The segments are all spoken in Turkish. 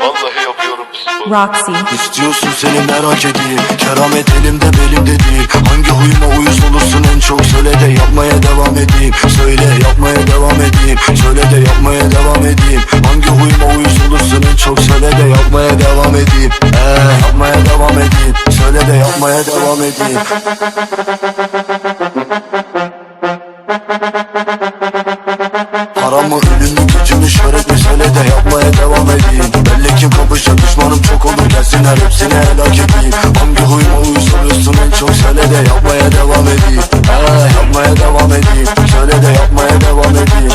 Vallahi yapıyorum. Sporu. Roxy. İstiyorsun seni merak edeyim. Keramet elimde belimde değil. Hangi huyuma uyuz olursun en çok Söyle de yapmaya devam edeyim. Söyle yapmaya devam edeyim. Söyle de yapmaya devam edeyim. Hangi huyuma uyuz olursun en çok Söyle de yapmaya devam edeyim. Eee yapmaya devam edeyim. Söyle de yapmaya devam edeyim. Paramı ölümü gücümü şöhret mesele de yapmaya devam edeyim. Belli ki kapışa düşmanım çok olur gelsinler hepsini helak edeyim. Hangi huyuma uyuz oluyorsun en çok söyle de yapmaya devam edeyim. He yapmaya devam edeyim Söyle de yapmaya devam edeyim.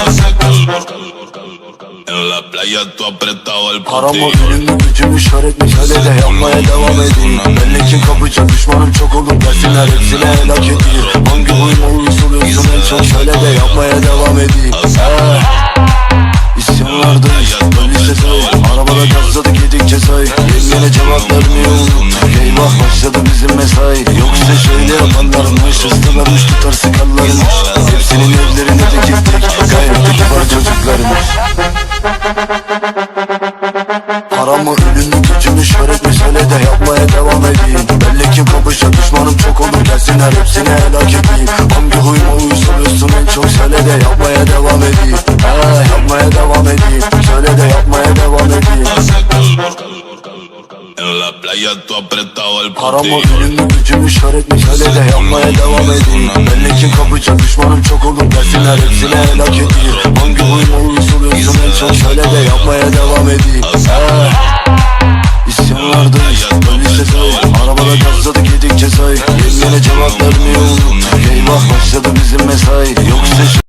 En la playa tú apretado el Paramı potillo. ölümü gücümü şöhret mesele de yapmaya devam edeyim. Belli ki kapışa düşmanım çok olur gelsinler hepsini helak edeyim. Hangi huyuma mesai. Yoksa şöyle yapanlarmış Hızlılarmış tutar sıkarlarmış Hepsinin evlerine de gittik Gayet kibar çocuklarmış Paramı ölümü gücümü şöhret mesele de yapmaya devam edeyim. Belli ki kapışa düşmanım çok olur. Gelsinler hepsini helak edeyim. Hangi huyuma uyuz oluyorsun en çok. Söyle de yapmaya devam edeyim Playa tú apretado el Paramı ölümü gücümü şöhret mesele de yapmaya devam edeyim. Belli ki kapışa düşmanım çok olur gelsinler hepsini helak edeyim. Hangi huyuma uyuz oluyorsun en çok söyle de yapmaya devam edeyim. He İsyanlardayız Polis cezayı Arabada gazladık yedik cezayı Yengene cevap vermiyor Eyvah başladı bizim mesai. Yoksa